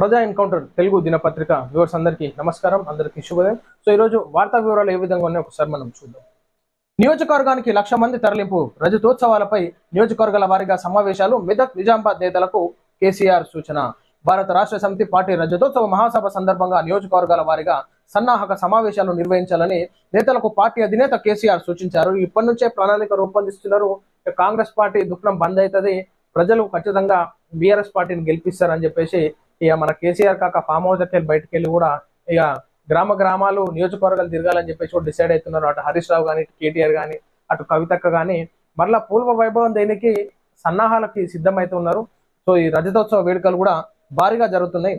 ప్రజా ఎన్కౌంటర్ తెలుగు దినపత్రిక వ్యూవర్స్ అందరికీ నమస్కారం అందరికీ శుభోదయం. సో ఈరోజు వార్తా వివరాలు ఏ విధంగా ఉన్నాయో ఒకసారి మనం చూద్దాం. నియోజకవర్గానికి లక్ష మంది తరలింపు రజతోత్సవాలపై నియోజకవర్గాల వారీగా సమావేశాలు మెదక్ నిజామాబాద్ నేతలకు కేసీఆర్ సూచన. భారత రాష్ట్ర సమితి పార్టీ రజతోత్సవ మహాసభ సందర్భంగా నియోజకవర్గాల వారీగా సన్నాహక సమావేశాలు నిర్వహించాలని నేతలకు పార్టీ అధినేత కేసీఆర్ సూచించారు. ఇప్పటి నుంచే ప్రణాళిక రూపొందిస్తున్నారు. కాంగ్రెస్ పార్టీ దుఃఖం బంద్ అవుతుంది. ప్రజలు ఖచ్చితంగా బీఆర్ఎస్ పార్టీని గెలిపిస్తారని చెప్పేసి ఇక మన కేసీఆర్ కాక ఫామ్ హౌస్ దగ్గర బయటకు వెళ్ళి కూడా ఇక గ్రామ గ్రామాలు నియోజకవర్గాలు తిరగాలని చెప్పేసి కూడా డిసైడ్ అవుతున్నారు. అటు హరీష్ రావు కానీ కేటీఆర్ కానీ అటు కవితక్క కానీ మరలా పూర్వ వైభవం దేనికి? సన్నాహాలకి సిద్ధమవుతున్నారు సో ఈ రజతోత్సవ వేడుకలు కూడా భారీగా జరుగుతున్నాయి.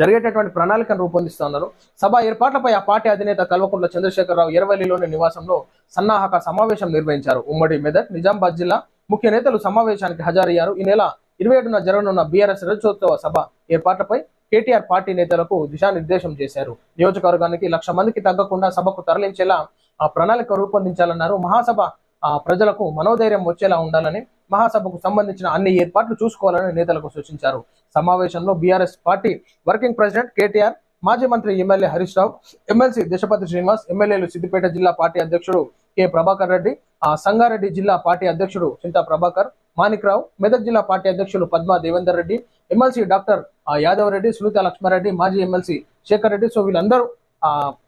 జరిగేటటువంటి ప్రణాళికను రూపొందిస్తున్నారు సభ ఏర్పాట్లపై ఆ పార్టీ అధినేత కల్వకుంట్ల చంద్రశేఖరరావు ఎర్రవల్లిలోని నివాసంలో సన్నాహక సమావేశం నిర్వహించారు. ఉమ్మడి మెదక్ నిజామాబాద్ జిల్లా ముఖ్య నేతలు సమావేశానికి హాజరయ్యారు. ఈ నెల ఇరవై ఏడున జరగనున్న బీఆర్ఎస్ రజతోత్సవ సభ ఏర్పాట్లపై కేటీఆర్ పార్టీ నేతలకు దిశానిర్దేశం చేశారు. నియోజకవర్గానికి లక్ష మందికి తగ్గకుండా సభకు తరలించేలా ఆ ప్రణాళిక రూపొందించాలన్నారు. మహాసభ ఆ ప్రజలకు మనోధైర్యం వచ్చేలా ఉండాలని మహాసభకు సంబంధించిన అన్ని ఏర్పాట్లు చూసుకోవాలని నేతలకు సూచించారు. సమావేశంలో BRS party working president KTR మాజీ మంత్రి ఎమ్మెల్యే హరీష్ రావు ఎమ్మెల్సీ దశపతి శ్రీనివాస్ ఎమ్మెల్యేలు సిద్దిపేట జిల్లా పార్టీ అధ్యక్షుడు కె ప్రభాకర్ రెడ్డి ఆ సంగారెడ్డి జిల్లా పార్టీ అధ్యక్షుడు చింతా ప్రభాకర్ మాణిక్రావు మెదక్ జిల్లా పార్టీ అధ్యక్షులు పద్మా దేవేందర్ రెడ్డి ఎమ్మెల్సీ డాక్టర్ యాదవ్ రెడ్డి సునీత లక్ష్మారెడ్డి మాజీ ఎమ్మెల్సీ శేఖర్ రెడ్డి. సో వీళ్ళందరూ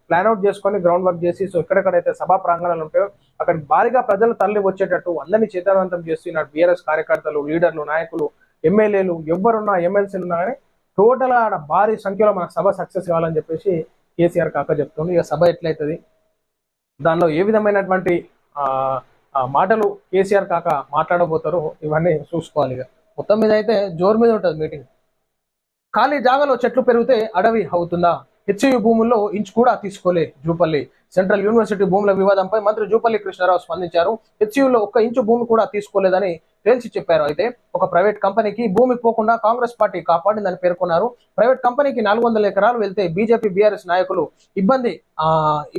ప్లాన్ అవుట్ చేసుకొని గ్రౌండ్ వర్క్ చేసి సో ఎక్కడెక్కడైతే సభా ప్రాంగణాలు ఉంటాయో అక్కడ భారీగా ప్రజలు తరలి వచ్చేటట్టు అందరినీ చేతనవంతం చేస్తున్నారు. బీఆర్ఎస్ కార్యకర్తలు లీడర్లు నాయకులు ఎమ్మెల్యేలు ఎవరున్నా ఎమ్మెల్సీలు ఉన్నా కానీ టోటల్ ఆడ భారీ సంఖ్యలో మన సభ సక్సెస్ కావాలని చెప్పేసి కేసీఆర్ కాక చెప్తుంది ఇక సభ ఎట్లయితుంది? దానిలో ఏ విధమైనటువంటి ఆ మాటలు కేసీఆర్ కాక మాట్లాడబోతారో ఇవన్నీ చూసుకోవాలి ఇక. మొత్తం మీద అయితే జోరు మీద ఉంటుంది మీటింగ్. ఖాళీ జాగాలో చెట్లు పెరిగితే అడవి అవుతుందా? హెచ్యు భూముల్లో ఇంచు కూడా తీసుకోలే జూపల్లి. సెంట్రల్ యూనివర్సిటీ భూముల వివాదంపై మంత్రి జూపల్లి కృష్ణారావు స్పందించారు. హెచ్యులో ఒక్క ఇంచు భూమి కూడా తీసుకోలేదని తేల్చి చెప్పారు. అయితే ఒక ప్రైవేట్ కంపెనీకి భూమి పోకుండా కాంగ్రెస్ పార్టీ కాపాడిందని పేర్కొన్నారు. ప్రైవేట్ కంపెనీకి నాలుగు వందల ఎకరాలు వెళ్తే బీజేపీ బీఆర్ఎస్ నాయకులు ఇబ్బంది ఆ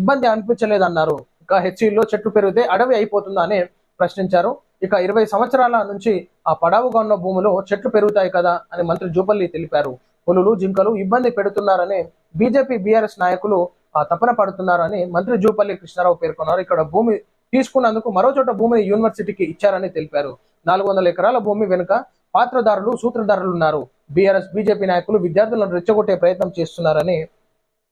ఇబ్బంది అనిపించలేదన్నారు. హెచ్ఈల్లో చెట్లు పెరిగితే అడవి అయిపోతుందా అని ప్రశ్నించారు. ఇక ఇరవై సంవత్సరాల నుంచి ఆ పడావుగా ఉన్న భూమిలో చెట్లు పెరుగుతాయి కదా అని మంత్రి జూపల్లి తెలిపారు. పులులు జింకలు ఇబ్బంది పెడుతున్నారని బీజేపీ బీఆర్ఎస్ నాయకులు ఆ, తపన పడుతున్నారని మంత్రి జూపల్లి కృష్ణారావు పేర్కొన్నారు. ఇక్కడ భూమి తీసుకున్నందుకు మరో చోట భూమిని యూనివర్సిటీకి ఇచ్చారని తెలిపారు. నాలుగు వందల ఎకరాల భూమి వెనుక పాత్రదారులు సూత్రధారులు ఉన్నారు. బీఆర్ఎస్ బీజేపీ నాయకులు విద్యార్థులను రెచ్చగొట్టే ప్రయత్నం చేస్తున్నారని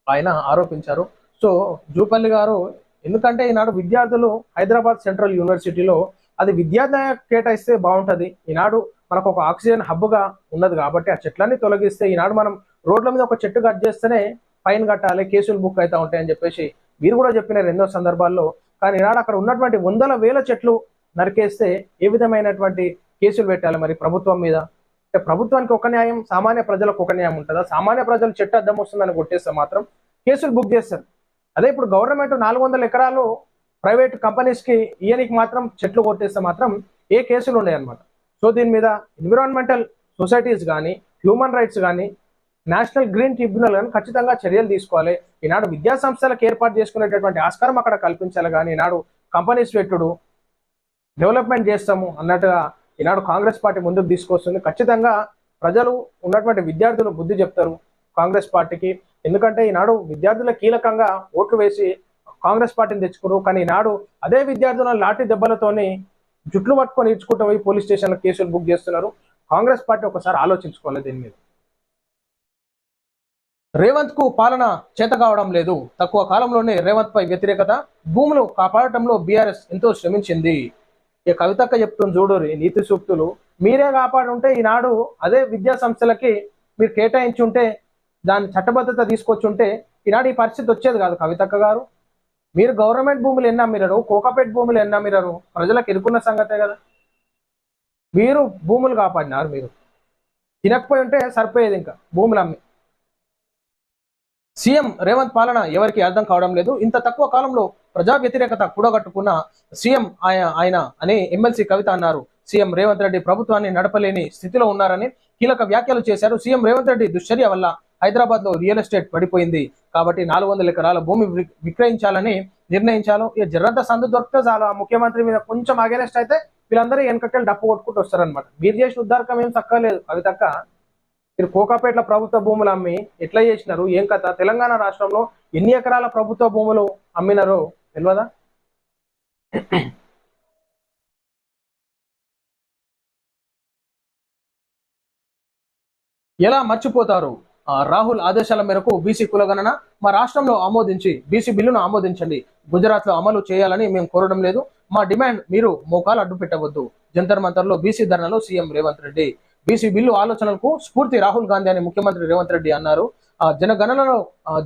ఆయన ఆరోపించారు. సో జూపల్లి గారు ఎందుకంటే ఈనాడు విద్యార్థులు హైదరాబాద్ సెంట్రల్ యూనివర్సిటీలో అది విద్యార్థి కేటాయిస్తే బాగుంటుంది. ఈనాడు మనకు ఒక ఆక్సిజన్ హబ్గా ఉన్నది కాబట్టి ఆ చెట్లన్నీ తొలగిస్తే ఈనాడు మనం రోడ్ల మీద ఒక చెట్టు కట్ చేస్తేనే ఫైన్ కట్టాలి కేసులు బుక్ అవుతా ఉంటాయని చెప్పేసి మీరు కూడా చెప్పినారు ఎన్నో సందర్భాల్లో. కానీ ఈనాడు అక్కడ ఉన్నటువంటి వందల వేల చెట్లు నరికేస్తే ఏ విధమైనటువంటి కేసులు పెట్టాలి మరి ప్రభుత్వం మీద? అంటే ప్రభుత్వానికి ఒక న్యాయం సామాన్య ప్రజలకు ఒక న్యాయం ఉంటుందా? సామాన్య ప్రజలు చెట్టు అద్దం వస్తుందని కొట్టేస్తే మాత్రం కేసులు బుక్ చేస్తారు. అదే ఇప్పుడు గవర్నమెంట్ నాలుగు వందల ఎకరాలు ప్రైవేట్ కంపెనీస్కి ఇయనికి మాత్రం చెట్లు కొట్టేస్తే మాత్రం ఏ కేసులు ఉన్నాయి అన్నమాట సో దీని మీద ఎన్విరాన్మెంటల్ సొసైటీస్ కానీ హ్యూమన్ రైట్స్ కానీ నేషనల్ గ్రీన్ ట్రిబ్యునల్ కానీ ఖచ్చితంగా చర్యలు తీసుకోవాలి. ఈనాడు విద్యా సంస్థలకు ఏర్పాటు చేసుకునేటటువంటి ఆస్కారం అక్కడ కల్పించాలి కానీ ఈనాడు కంపెనీస్ పెట్టుడు డెవలప్మెంట్ చేస్తాము అన్నట్టుగా ఈనాడు కాంగ్రెస్ పార్టీ ముందుకు తీసుకొస్తుంది. ఖచ్చితంగా ప్రజలు ఉన్నటువంటి విద్యార్థులు బుద్ధి చెప్తారు కాంగ్రెస్ పార్టీకి. ఎందుకంటే ఈనాడు విద్యార్థుల కీలకంగా ఓట్లు వేసి కాంగ్రెస్ పార్టీని తెచ్చుకున్నారు. కానీ ఈనాడు అదే విద్యార్థులను లాఠీ దెబ్బలతోని జుట్లు పట్టుకొని ఇచ్చుకుంటూ పోయి పోలీస్ స్టేషన్ల కేసులు బుక్ చేస్తున్నారు. కాంగ్రెస్ పార్టీ ఒకసారి ఆలోచించుకోవాలి దీని మీద. రేవంత్కు పాలన చేత కావడం లేదు. తక్కువ కాలంలోనే రేవంత్ పై వ్యతిరేకత భూములు కాపాడటంలో బీఆర్ఎస్ ఎంతో శ్రమించింది. ఈ కవితక్క చెప్తున్న చూడరి నీతి సూక్తులు. మీరే కాపాడుంటే ఈనాడు అదే విద్యా సంస్థలకి మీరు కేటాయించి ఉంటే దాని చట్టబద్ధత తీసుకొచ్చుంటే ఈనాడు ఈ పరిస్థితి వచ్చేది కాదు కవితక్క గారు. మీరు గవర్నమెంట్ భూములు ఎన్ని అమ్మిరారు కోకాపేట్ భూములు ఎన్ని అమ్మిరారు ప్రజలకు ఎదుర్కొన్న సంగతే కదా. మీరు భూములు కాపాడినారు మీరు. తినకపోయి ఉంటే సరిపోయేది ఇంకా భూములు అమ్మి సీఎం రేవంత్ పాలన ఎవరికి అర్థం కావడం లేదు. ఇంత తక్కువ కాలంలో ప్రజా వ్యతిరేకత కూడగట్టుకున్న సీఎం ఆయన ఆయన అని ఎమ్మెల్సీ కవిత అన్నారు. సీఎం రేవంత్ రెడ్డి ప్రభుత్వాన్ని నడపలేని స్థితిలో ఉన్నారని కీలక వ్యాఖ్యలు చేశారు. సీఎం రేవంత్ రెడ్డి దుశ్చర్య వల్ల హైదరాబాద్లో రియల్ ఎస్టేట్ పడిపోయింది. కాబట్టి నాలుగు వందల ఎకరాల భూమి వి- విక్రయించాలని నిర్ణయించాను. ఇక జరంత సందు దొరికితే చాలా. ముఖ్యమంత్రి మీద కొంచెం అగేనెస్ట్ అయితే వీళ్ళందరూ వెనకకెళ్ళి డప్పు కొట్టుకుంటూ వస్తారనమాట మీరు చేసిన ఉద్దారకం ఏం అవి తక్క మీరు కోకాపేటల ప్రభుత్వ భూములు అమ్మి ఎట్లా చేసినారు? ఏం కథ? తెలంగాణ రాష్ట్రంలో ఎన్ని ఎకరాల ప్రభుత్వ భూములు అమ్మినారో తెలియదా ఎలా మర్చిపోతారు? రాహుల్ ఆదేశాల మేరకు బీసీ కులగణన మా రాష్ట్రంలో ఆమోదించి బీసీ బిల్లును ఆమోదించండి. గుజరాత్లో అమలు చేయాలని మేము కోరడం లేదు. మా డిమాండ్ మీరు మోకాలు అడ్డు పెట్టవద్దు. జంతర్ మంతర్లో BC ధర్నలో CM Revanth Reddy. BC bill ఆలోచనలకు స్ఫూర్తి రాహుల్ గాంధీ అని ముఖ్యమంత్రి రేవంత్ రెడ్డి అన్నారు. జనగణనలో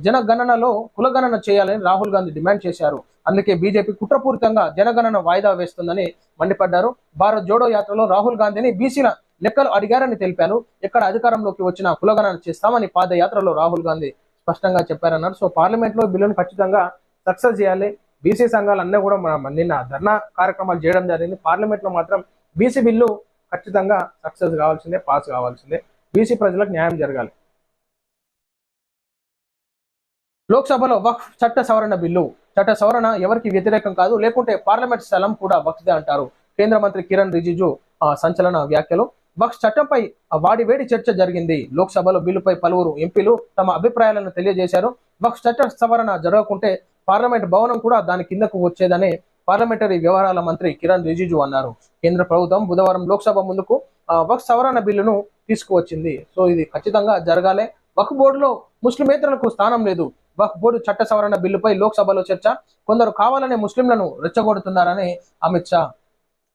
జనగణనలో కులగణన చేయాలని రాహుల్ గాంధీ డిమాండ్ చేశారు. అందుకే బీజేపీ కుట్రపూరితంగా జనగణన వాయిదా వేస్తుందని మండిపడ్డారు. భారత్ జోడో యాత్రలో రాహుల్ గాంధీని బీసీల లెక్కలు అడిగారని తెలిపాను. ఎక్కడ అధికారంలోకి వచ్చిన కులగణన చేస్తామని పాదయాత్రలో రాహుల్ గాంధీ స్పష్టంగా చెప్పారన్నారు. సో పార్లమెంట్లో బిల్లును ఖచ్చితంగా సక్సెస్ చేయాలి. బీసీ సంఘాలు అన్నీ కూడా మన నిన్న ధర్నా కార్యక్రమాలు చేయడం జరిగింది. పార్లమెంట్లో మాత్రం బీసీ బిల్లు ఖచ్చితంగా సక్సెస్ కావాల్సిందే పాస్ కావాల్సిందే. బీసీ ప్రజలకు న్యాయం జరగాలి. లోక్సభలో వక్ఫ్ చట్ట సవరణ బిల్లు. చట్ట సవరణ ఎవరికి వ్యతిరేకం కాదు లేకుంటే పార్లమెంట్ స్థలం కూడా వక్ఫ్దే అంటారు. కేంద్ర మంత్రి కిరణ్ రిజిజు ఆ, సంచలన వ్యాఖ్యలు. బక్స్ చట్టంపై వాడివేడి చర్చ జరిగింది. లోక్సభలో బిల్లుపై పలువురు ఎంపీలు తమ అభిప్రాయాలను తెలియజేశారు. వక్ఫ్ చట్ట సవరణ జరగకుంటే పార్లమెంట్ భవనం కూడా దాని కిందకు వచ్చేదని పార్లమెంటరీ వ్యవహారాల మంత్రి కిరణ్ రిజిజు అన్నారు. కేంద్ర ప్రభుత్వం బుధవారం లోక్సభ ముందుకు ఆ, సవరణ బిల్లును తీసుకువచ్చింది. సో ఇది ఖచ్చితంగా జరగాలి. వక్ బోర్డులో ముస్లిమేతరులకు స్థానం లేదు. వక్ బోర్డు చట్ట సవరణ బిల్లుపై లోక్సభలో చర్చ. కొందరు కావాలనే ముస్లింలను రెచ్చగొడుతున్నారని అమిత్ షా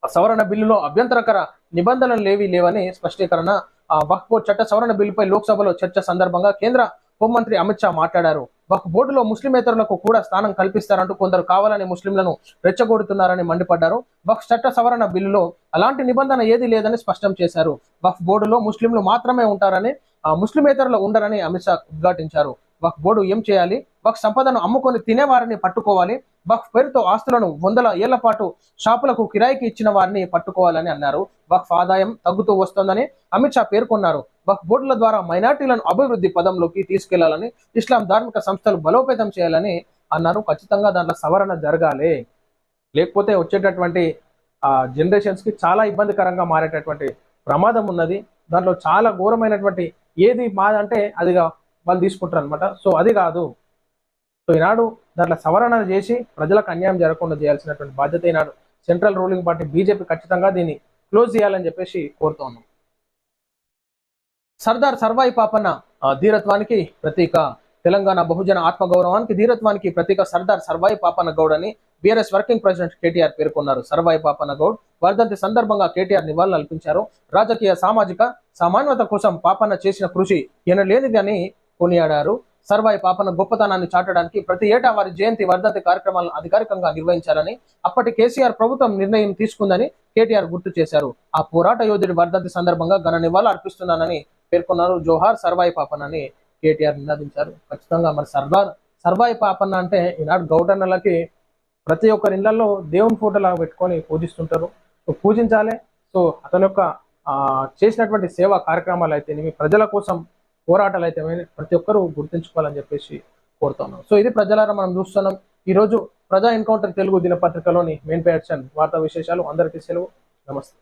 సవరణ బిల్లులో అభ్యంతరకర నిబంధనలు లేవి లేవని స్పష్టీకరణ. ఆ వక్ఫ్ బోర్డు చట్ట సవరణ బిల్లుపై లోక్సభలో చర్చ సందర్భంగా కేంద్ర హోంమంత్రి అమిత్ షా మాట్లాడారు. వక్ఫ్ బోర్డులో ముస్లిమేతరులకు కూడా స్థానం కల్పిస్తారంటూ కొందరు కావాలని ముస్లింలను రెచ్చగొడుతున్నారని మండిపడ్డారు. వక్ఫ్ చట్ట సవరణ బిల్లులో అలాంటి నిబంధన ఏది లేదని స్పష్టం చేశారు. వక్ఫ్ బోర్డులో ముస్లింలు మాత్రమే ఉంటారని ఆ, ముస్లిమేతరులు ఉండరని అమిత్ షా ఉద్ఘాటించారు. వక్ బోర్డు ఏం చేయాలి? వక్ సంపదను అమ్ముకొని తినేవారిని పట్టుకోవాలి. వక్ పేరుతో ఆస్తులను వందల ఏళ్ళ పాటు షాపులకు కిరాయికి ఇచ్చిన వారిని పట్టుకోవాలని అన్నారు. వక్ఫ్ ఆదాయం తగ్గుతూ వస్తోందని అమిత్ షా పేర్కొన్నారు. వక్ఫ్ బోర్డుల ద్వారా మైనార్టీలను అభివృద్ధి పదంలోకి తీసుకెళ్ళాలని ఇస్లాం ధార్మిక సంస్థలు బలోపేతం చేయాలని అన్నారు. ఖచ్చితంగా దాంట్లో సవరణ జరగాలి. లేకపోతే వచ్చేటటువంటి ఆ జనరేషన్స్కి చాలా ఇబ్బందికరంగా మారేటటువంటి ప్రమాదం ఉన్నది. దాంట్లో చాలా ఘోరమైనటువంటి ఏది మాదంటే అదిగా వాళ్ళు తీసుకుంటారు అనమాట సో అది కాదు. సో ఈనాడు దాంట్లో సవరణ చేసి ప్రజలకు అన్యాయం జరగకుండా చేయాల్సినటువంటి బాధ్యత ఈనాడు సెంట్రల్ రూలింగ్ పార్టీ బీజేపీ ఖచ్చితంగా దీన్ని క్లోజ్ చేయాలని చెప్పేసి కోరుతా ఉన్నాం. సర్దార్ సర్వాయి పాపన్న ధీరత్వానికి ప్రతీక. తెలంగాణ బహుజన ఆత్మగౌరవానికి ధీరత్వానికి ప్రతీక సర్దార్ సర్వాయి పాపన్న గౌడ్ అని బీఆర్ఎస్ వర్కింగ్ ప్రెసిడెంట్ కేటీఆర్ పేర్కొన్నారు సర్వాయి పాపన్న గౌడ్ వర్ధంతి సందర్భంగా కేటీఆర్ నివాళులు అర్పించారు. రాజకీయ సామాజిక సమానత కోసం పాపన్న చేసిన కృషి ఎనలేనిది అని కొనియాడారు. సర్వాయి పాపన గొప్పతనాన్ని చాటడానికి ప్రతి ఏటా వారి జయంతి వర్ధంతి కార్యక్రమాలను అధికారికంగా నిర్వహించాలని అప్పటి కేసీఆర్ ప్రభుత్వం నిర్ణయం తీసుకుందని కేటీఆర్ గుర్తు చేశారు. ఆ పోరాట యోధుడి వర్ధంతి సందర్భంగా ఘన నివాళులు అర్పిస్తున్నానని పేర్కొన్నారు జోహార్ సర్వాయి పాపన అని కేటీఆర్ నినాదించారు. ఖచ్చితంగా మరి సర్దార్ సర్వాయి పాపన్న అంటే ఈనాడు గౌటన్నలకి ప్రతి ఒక్కరి ఇళ్ళలో దేవుని ఫోటోలా పెట్టుకొని పూజిస్తుంటారు. సో పూజించాలి. సో అతని యొక్క చేసినటువంటి సేవా కార్యక్రమాలు అయితేనేమి ప్రజల కోసం పోరాటాలు అయితే ప్రతి ఒక్కరూ గుర్తుంచుకోవాలని చెప్పేసి కోరుతున్నాం. సో ఇది ప్రజలారా మనం చూస్తున్నాం. ఈ రోజు ప్రజా ఎన్కౌంటర్ తెలుగు దినపత్రికలోని మెయిన్ పేర్చన్ వార్తా విశేషాలు. అందరికీ సెలవు. నమస్తే.